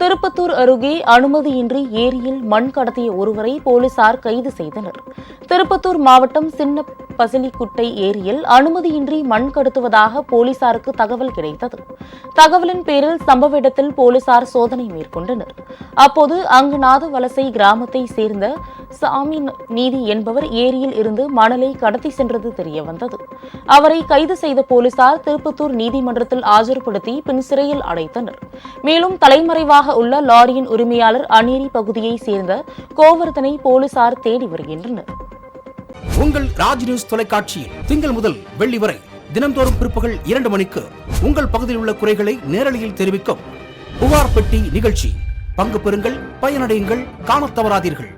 திருப்பத்தூர் அருகே அனுமதியின்றி ஏரியில் மண் கடத்திய ஒருவரை போலீசார் கைது செய்தனர். திருப்பத்தூர் மாவட்டம் சின்ன பசிலிக்குட்டை ஏரியில் அனுமதியின்றி மண் கடத்துவதாக போலீசாருக்கு தகவல் கிடைத்தது. தகவலின் பேரில் சம்பவ இடத்தில் போலீசார் சோதனை மேற்கொண்டனர். அப்போது அங்கு நாதவலசை கிராமத்தை சேர்ந்த சாமி நீதி என்பவர் ஏரியில் இருந்து மணலை கடத்தி சென்றது தெரியவந்தது அவரை கைது செய்த போலீசார் திருப்பத்தூர் நீதிமன்றத்தில் ஆஜர்படுத்தி பின் சிறையில் அடைத்தனர். மேலும் தலைமறைவாக உள்ள லாரியின் உரிமையாளர் அநீரி பகுதியைச் சேர்ந்த கோவர்தனை போலீசார் தேடி வருகின்றனர். உங்கள் ராஜ் நியூஸ் தொலைக்காட்சியில் திங்கள் முதல் வெள்ளி வரை தினந்தோறும் பிற்பகல் இரண்டு மணிக்கு உங்கள் பகுதியில் உள்ள குறைகளை நேரலையில் தெரிவிக்கும் புகார் பெட்டி நிகழ்ச்சி. பங்கு பெறுங்கள் பயனடையுங்கள் காணத் தவறாதீர்கள்.